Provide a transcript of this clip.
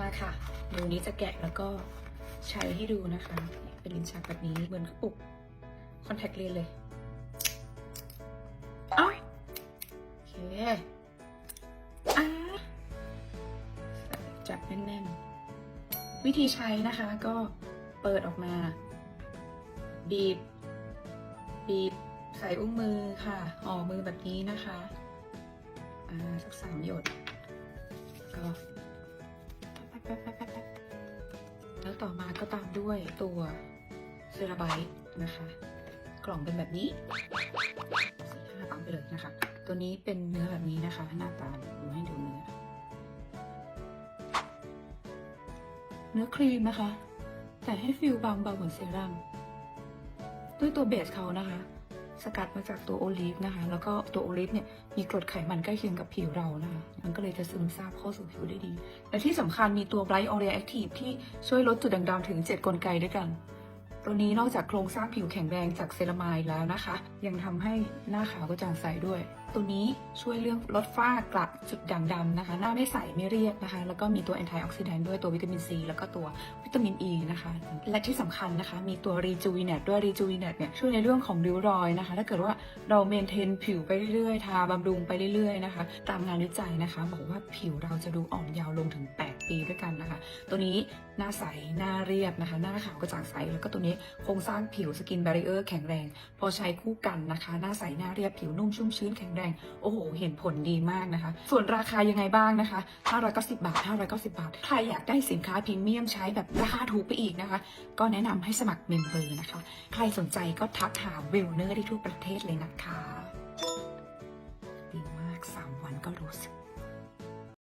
มาค่ะเดี๋ยวนี้จะแกะแล้วก็ใช้ให้ดูนะคะ เป็นลิ้นชักแบบนี้เหมือนกระปุกคอนแทคเลนเลยเอ้าโอเคอ่าจับแน่นๆ วิธีใช้นะคะก็เปิดออกมา บีบ บีบใส่อุ้งมือค่ะห่อมือแบบนี้นะคะ อ่า สักสามหยดก็ แล้วต่อมาก็ตามด้วยตัวเซราไบต์นะคะ กล่องเป็นแบบนี้สี่ห้าปั๊มไปเลยนะคะ ตัวนี้เป็นเนื้อแบบนี้นะคะ หน้าตาดูให้ดูเนื้อเนื้อครีมนะคะ แต่ให้ฟิลบางเบาเหมือนเซรั่มด้วยตัวเบสเขานะคะ สกัดมาจากตัวโอลีฟนะคะ แล้วก็ตัวโอลีฟเนี่ยมีกรดไขมันใกล้เคียงกับผิวเรานะคะ มันก็เลยจะซึมซาบเข้าสู่ผิวได้ดี และที่สำคัญมีตัวไบรท์ออเรียแอคทีฟที่ช่วยลดจุดด่างดำถึง 7 กลไกด้วยกัน ตัวนี้นอกจากโครงสร้างผิวแข็งแรงจากเซรามายแล้วนะคะ ยังทำให้หน้าขาวกระจ่างใสด้วย ตัวนี้ช่วยเรื่องลดฝ้ากระจุดด่างดำนะคะ หน้าไม่ใสไม่เรียบนะคะ แล้วก็มีตัวแอนตี้ออกซิแดนต์ด้วยตัววิตามินซีแล้วก็ตัววิตามินอ e ีนะคะ และที่สำคัญนะคะ มีตัวรีจูวิเนตด้วยรีจูวิเนตเนี่ยช่วยในเรื่องของริ้วรอยนะคะ ถ้าเกิดว่าเราเมนเทนผิวไปเรื่อยๆ ทาบำรุงไปเรื่อยๆนะคะ ตามงานวิจัยนะคะบอกว่าผิวเราจะดูอ่อนเยาว์ลงถึง 8 ปีด้วยกันนะคะ ตัวนี้หน้าใสหน้าเรียบนะคะ หน้าขาวกระจ่างใสแล้วก็ตัวนี้โครงสร้างผิวสกิน b บร i เออร์แข็งแรง พอใช้คู่กันนะคะ หน้าใสหน้าเรียบผิวนุ่มชุ่มชื้นแข็งแรงง โอ้โห เห็นผลดีมากนะคะ ส่วนราคายังไงบ้างนะคะ 590 บาท 590 บาท ใครอยากได้สินค้าพรีเมียมใช้แบบราคาถูกไปอีกนะคะ ก็แนะนำให้สมัครเมมเบอร์นะคะ ใครสนใจก็ทักหาเวลเนอร์ได้ทั่วประเทศเลยนะคะ ดีมาก 3 วันก็รู้สึก